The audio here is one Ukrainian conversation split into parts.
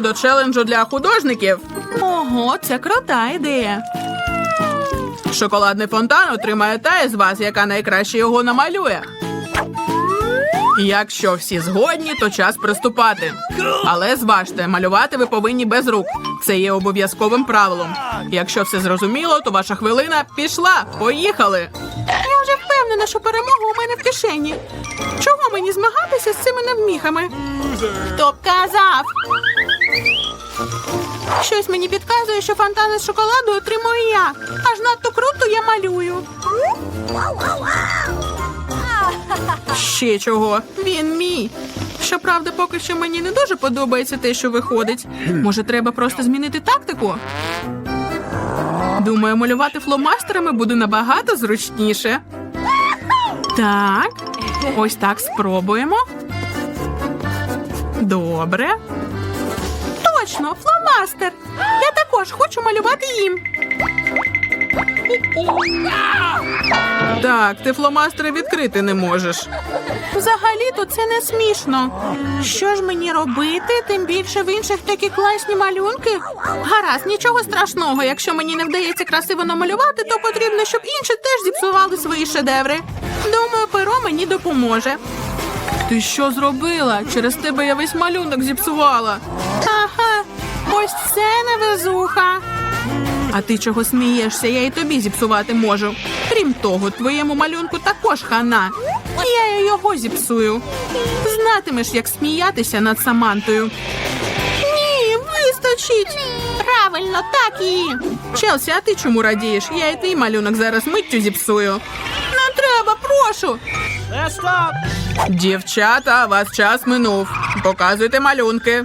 Перейдемо до челенджу для художників. Ого, це крута ідея. Шоколадний фонтан отримає та із вас, яка найкраще його намалює. Якщо всі згодні, то час приступати. Але зважте, малювати ви повинні без рук. Це є обов'язковим правилом. Якщо все зрозуміло, то ваша хвилина пішла. Поїхали! Я вже впевнена, що перемога у мене в кишені. Чого мені змагатися з цими навміхами? Хто б казав? Щось мені підказує, що фонтани з шоколаду отримую я. Аж надто круто я малюю. Ще чого? Він мій. Щоправда, поки що мені не дуже подобається те, що виходить. Може, треба просто змінити тактику? Думаю, малювати фломастерами буде набагато зручніше. Так, ось так спробуємо. Добре. Точно, фломастер. Я також хочу малювати їм. Так, ти фломастери відкрити не можеш. Взагалі-то це не смішно. Що ж мені робити? Тим більше в інших такі класні малюнки. Гаразд, нічого страшного. Якщо мені не вдається красиво намалювати, то потрібно, щоб інші теж зіпсували свої шедеври. Думаю, перо мені допоможе. Ти що зробила? Через тебе я весь малюнок зіпсувала. Ось це невезуха. А ти чого смієшся? Я і тобі зіпсувати можу. Крім того, твоєму малюнку також хана. Я і його зіпсую. Знатимеш, як сміятися над Самантою. Ні, вистачить. Правильно, так і. Челсі, а ти чому радієш? Я і твій малюнок зараз миттю зіпсую. Не треба, прошу. Дівчата, вас час минув. Показуйте малюнки.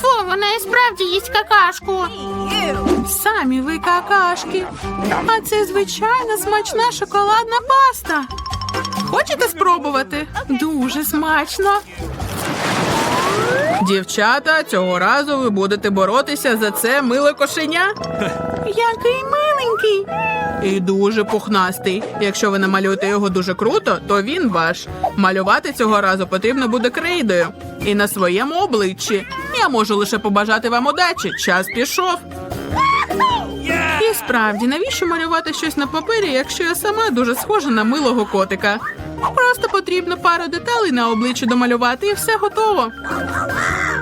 Фу, вона і справді їсть какашку. Самі ви какашки. А це звичайна смачна шоколадна паста. Хочете спробувати? Дуже смачно. Дівчата, цього разу ви будете боротися за це миле кошеня. Який миленький. І дуже пухнастий. Якщо ви намалюєте його дуже круто, то він ваш. Малювати цього разу потрібно буде крейдою. І на своєму обличчі. Я можу лише побажати вам удачі. Час пішов. І справді, навіщо малювати щось на папері, якщо я сама дуже схожа на милого котика? Просто потрібно пару деталей на обличчі домалювати і все готово.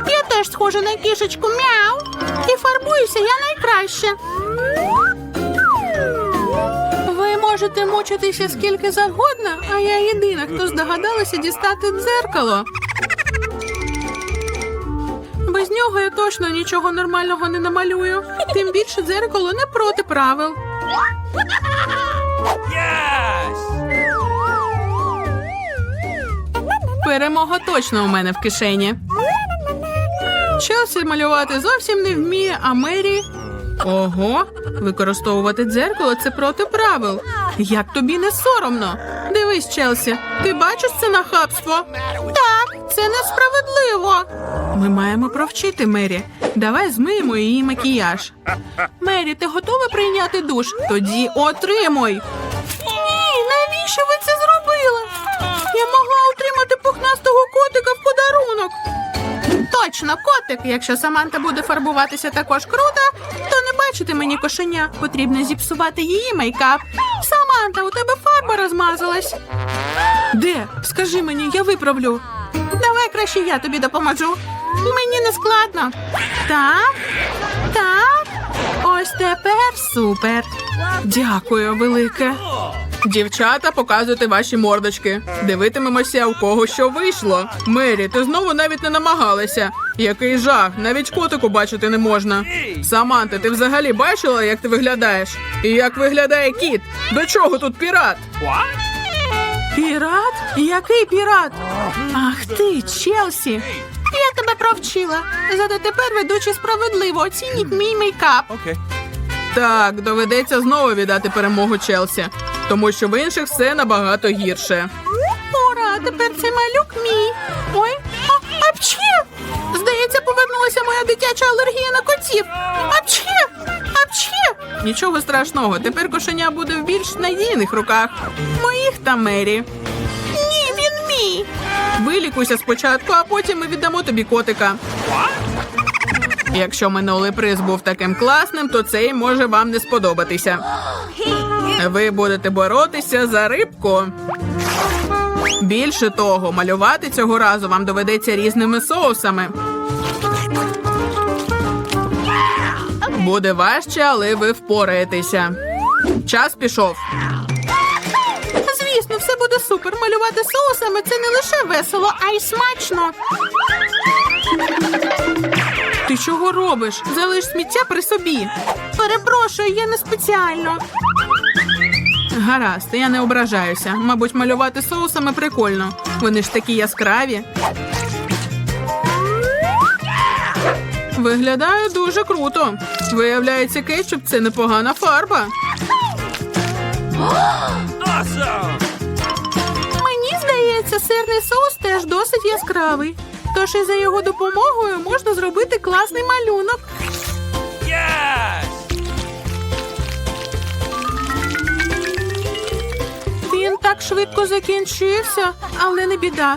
Я теж схожа на кішечку мяу. І фарбуюся я найкраще. Ви можете мучитися скільки завгодно, а я єдина, хто здогадалася дістати дзеркало. Без нього я точно нічого нормального не намалюю. Тим більше дзеркало не проти правил. Перемога точно у мене в кишені. Челсі малювати зовсім не вміє, а Мері. Ого, використовувати дзеркало це проти правил. Як тобі не соромно? Дивись, Челсі, ти бачиш це нахабство? Так, це несправедливо. Ми маємо провчити Мері. Давай змиємо її макіяж. Мері, ти готова прийняти душ? Тоді отримуй. Ні, навіщо ви це зробили? Я могла отримати пухнастого котика в подарунок. Точно, котик. Якщо Саманта буде фарбуватися також круто, то не бачити мені кошеня. Потрібно зіпсувати її мейкап. Саманта, у тебе фарба розмазалась. Де? Скажи мені, я виправлю. Давай краще я тобі допоможу. Мені не складно. Так, так. Ось тепер супер. Дякую, велике. Дівчата, показуйте ваші мордочки. Дивитимемося, у кого що вийшло. Мері, ти знову навіть не намагалася. Який жах, навіть котику бачити не можна. Саманта, ти взагалі бачила, як ти виглядаєш? І як виглядає кіт? До чого тут пірат? Пірат? Який пірат? Ах ти, Челсі. Я тебе провчила. Зате тепер ведучі справедливо оцініть мій мейкап. Так, доведеться знову віддати перемогу Челсі, тому що в інших все набагато гірше. Ура, тепер це малюк мій. Ой, а, апчі! Здається, повернулася моя дитяча алергія на котів. Апчі! Апчі! Нічого страшного, тепер кошеня буде в більш надійних руках. Моїх та Мері. Ні, він мій. Вилікуйся спочатку, а потім ми віддамо тобі котика. Якщо минулий приз був таким класним, то цей може вам не сподобатися. Ви будете боротися за рибку. Більше того, малювати цього разу вам доведеться різними соусами. Буде важче, але ви впораєтеся. Час пішов. Звісно, все буде супер. Малювати соусами це не лише весело, а й смачно. Ти чого робиш? Залиш сміття при собі. Перепрошую, я не спеціально. Гаразд, я не ображаюся. Мабуть, малювати соусами прикольно. Вони ж такі яскраві. Виглядає дуже круто. Виявляється, кетчуп це непогана фарба. Мені здається, сирний соус теж досить яскравий. Тож і за його допомогою можна зробити класний малюнок. Він так швидко закінчився, але не біда.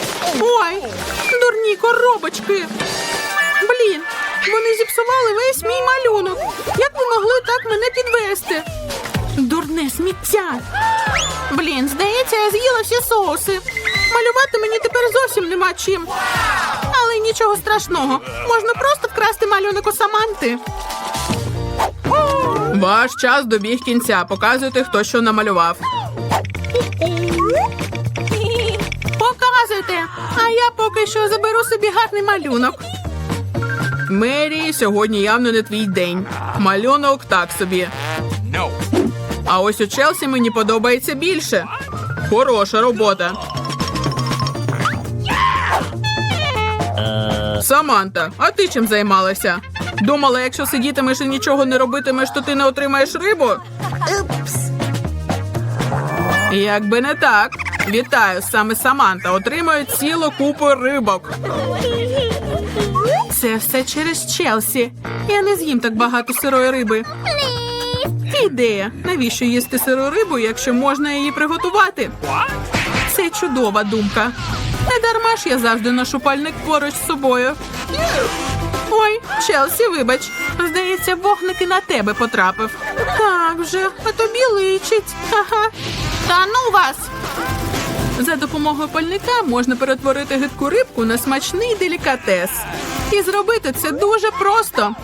Ой, дурні коробочки. Блін, вони зіпсували весь мій малюнок. Як ви могли так мене підвести? Дурне сміття. Блін, здається, я з'їла всі соуси. Малювати мені тепер зовсім нема чим. Але нічого страшного. Можна просто вкрасти малюнок у Саманти. Ваш час добіг кінця. Показуйте, хто що намалював. А я поки що заберу собі гарний малюнок. Мері, сьогодні явно не твій день. Малюнок так собі. А ось у Челсі мені подобається більше. Хороша робота. Саманта, а ти чим займалася? Думала, якщо сидітимеш і нічого не робитимеш, то ти не отримаєш рибу? Якби не так. Вітаю, саме Саманта отримує цілу купу рибок. Це все через Челсі. Я не з'їм так багато сирої риби. Ідея. Навіщо їсти сиру рибу, якщо можна її приготувати? Це чудова думка. Не дарма ж я завжди ношу пальник поруч з собою. Ой, Челсі, вибач. Здається, вогник і на тебе потрапив. Так вже, а тобі личить. Ага. Та ну вас! За допомогою пальника можна перетворити гидку рибку на смачний делікатес. І зробити це дуже просто.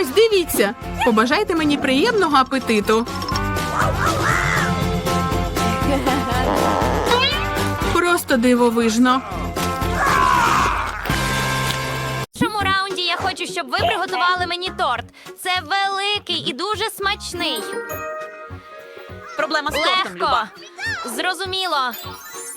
Ось дивіться. Побажайте мені приємного апетиту. Просто дивовижно. В раунді я хочу, щоб ви приготували мені торт. Це великий і дуже смачний. Проблема з тортом, Легко. Люба. Зрозуміло.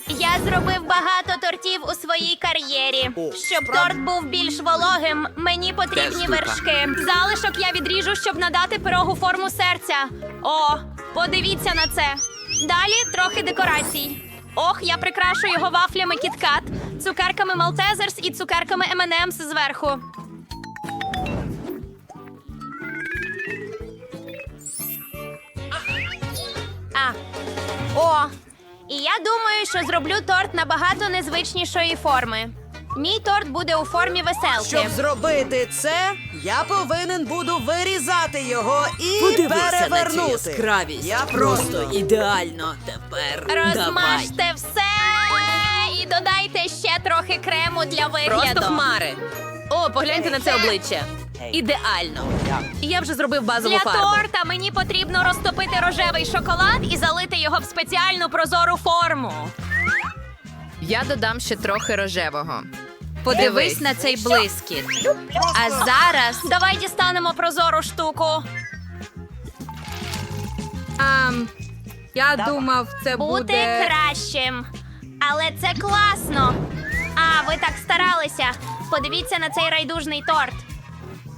Я зробив багато тортів у своїй кар'єрі. Щоб торт був більш вологим, мені потрібні вершки. Залишок я відріжу, щоб надати пирогу форму серця. О, подивіться на це. Далі трохи декорацій. Ох, я прикрашу його вафлями кіткат, цукерками Малтезерс і цукерками M&M's зверху. О, і я думаю, що зроблю торт набагато незвичнішої форми. Мій торт буде у формі веселки. Щоб зробити це, я повинен буду вирізати його і Подивися на цю перевернути. яскравість. Я просто ідеально тепер. Давай. Розмажте все і додайте ще трохи крему для вигляду. Просто хмари. О, погляньте на це обличчя. Ідеально. Я вже зробив базову Для фарбу. торта мені потрібно розтопити рожевий шоколад і залити його в спеціальну прозору форму. Я додам ще трохи рожевого. Подивись на цей блискіт. А зараз давай дістанемо прозору штуку. Ам, я думав, це Бути кращим. Але це класно. А, ви так старалися. Подивіться на цей райдужний торт.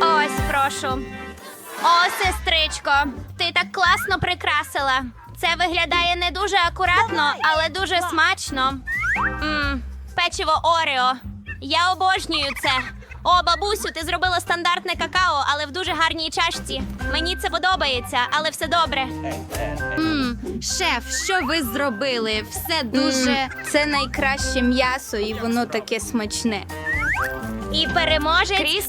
Ось, прошу. О, сестричко, ти так класно прикрасила. Це виглядає не дуже акуратно, але дуже смачно. Мм, печиво Орео. Я обожнюю це. О, бабусю, ти зробила стандартне какао, але в дуже гарній чашці. Мені це подобається, але все добре. Шеф, що ви зробили? Все дуже. Це найкраще м'ясо, і воно таке смачне. І переможе Кріс,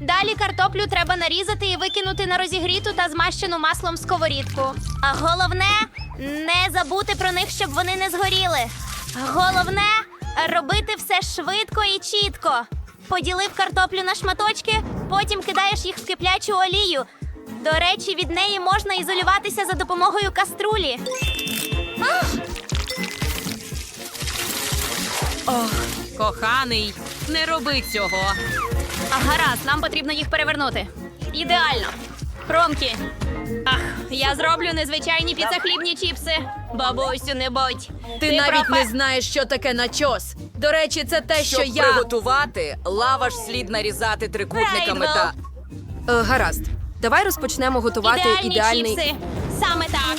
Далі картоплю треба нарізати і викинути на розігріту та змащену маслом сковорідку. А головне не забути про них, щоб вони не згоріли. Головне робити все швидко і чітко. Поділив картоплю на шматочки, потім кидаєш їх в киплячу олію. До речі, від неї можна ізолюватися за допомогою каструлі. Коханий, не роби цього. А гаразд, нам потрібно їх перевернути. Ідеально. Промки. Ах, я зроблю незвичайні піцехлібні чіпси. Бабусю, не будь. Ти, навіть профе- не знаєш, що таке начос. До речі, це те, що Щоб я. приготувати, лаваш слід нарізати трикутниками Рейнбоу. та Е, гаразд. Давай розпочнемо готувати Ідеальні ідеальний. чіпси. Саме так.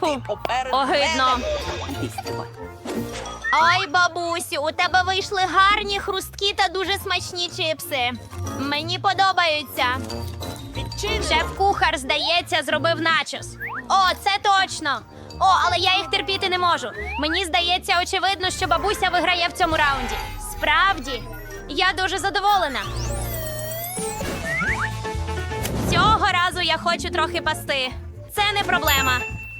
Фу, огидно. Ой, бабусю, у тебе вийшли гарні, хрусткі та дуже смачні чипси. Мені подобаються. Шеф-кухар, здається, зробив начос. О, це точно. О, але я їх терпіти не можу. Мені здається, очевидно, що бабуся виграє в цьому раунді. Справді, я дуже задоволена. Цього разу я хочу трохи пасти. Це не проблема.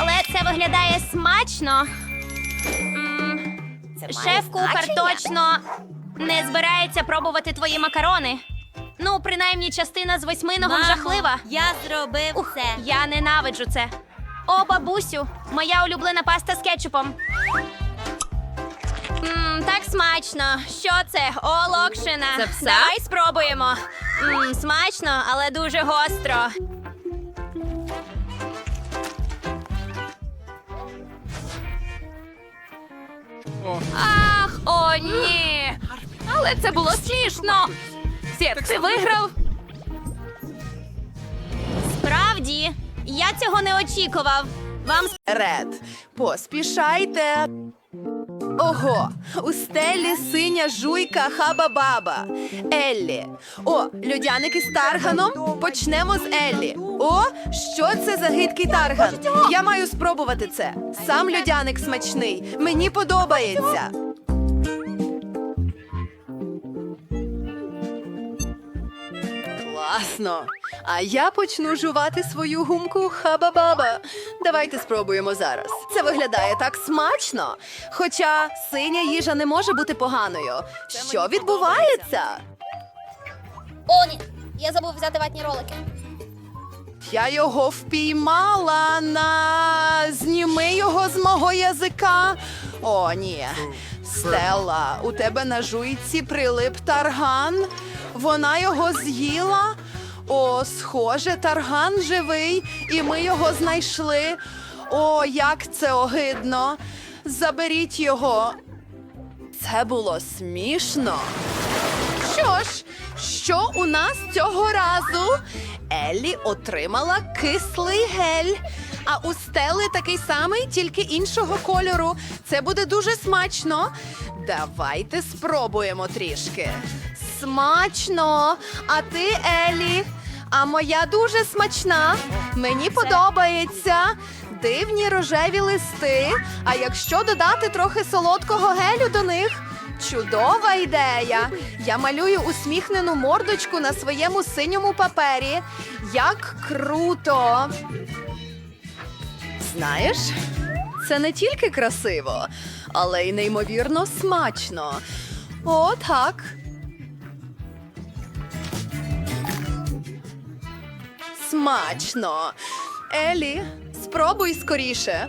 Але це виглядає смачно. Шеф-кухар точно не збирається пробувати твої макарони. Ну, принаймні, частина з восьминого жахлива. Я зробив Ух, це. я ненавиджу це. О, бабусю, моя улюблена паста з кетчупом. Мм, так смачно. Що це? О, локшина. Це все? Давай спробуємо. Мм, смачно, але дуже гостро. Ах, о, ні. Але це було смішно. Сєт, ти виграв? Справді, я цього не очікував. Вам Ред, поспішайте. Ого, у стелі синя жуйка хаба-баба. Еллі. О, людяники з тарганом. Почнемо з Еллі. О, що це за гидкий тарган? Я маю спробувати це. Сам людяник смачний. Мені подобається. Класно. А я почну жувати свою гумку хаба-баба. Давайте спробуємо зараз. Це виглядає так смачно. Хоча синя їжа не може бути поганою. Що відбувається? О, ні, я забув взяти ватні ролики. Я його впіймала на зніми його з мого язика. О, ні. Стелла, у тебе на жуйці прилип тарган. Вона його з'їла. О, схоже, тарган живий, і ми його знайшли. О, як це огидно. Заберіть його. Це було смішно. Що ж, що у нас цього разу? Еллі отримала кислий гель. А у Стелли такий самий, тільки іншого кольору. Це буде дуже смачно. Давайте спробуємо трішки. Смачно! А ти, Еллі? А моя дуже смачна. Мені подобається. Дивні рожеві листи. А якщо додати трохи солодкого гелю до них, чудова ідея. Я малюю усміхнену мордочку на своєму синьому папері. Як круто! Знаєш, це не тільки красиво, але й неймовірно смачно. О, так. Смачно. Елі, спробуй скоріше.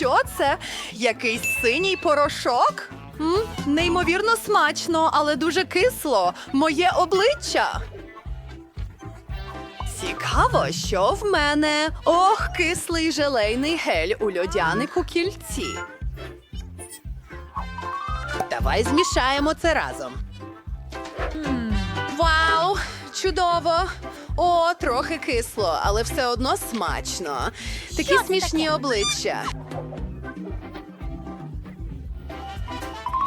Що це? Якийсь синій порошок? М? Неймовірно смачно, але дуже кисло. Моє обличчя. Цікаво, що в мене. Ох, кислий желейний гель у льодянику кільці. Давай змішаємо це разом. Вау! Чудово! О, трохи кисло, але все одно смачно. Такі смішні обличчя.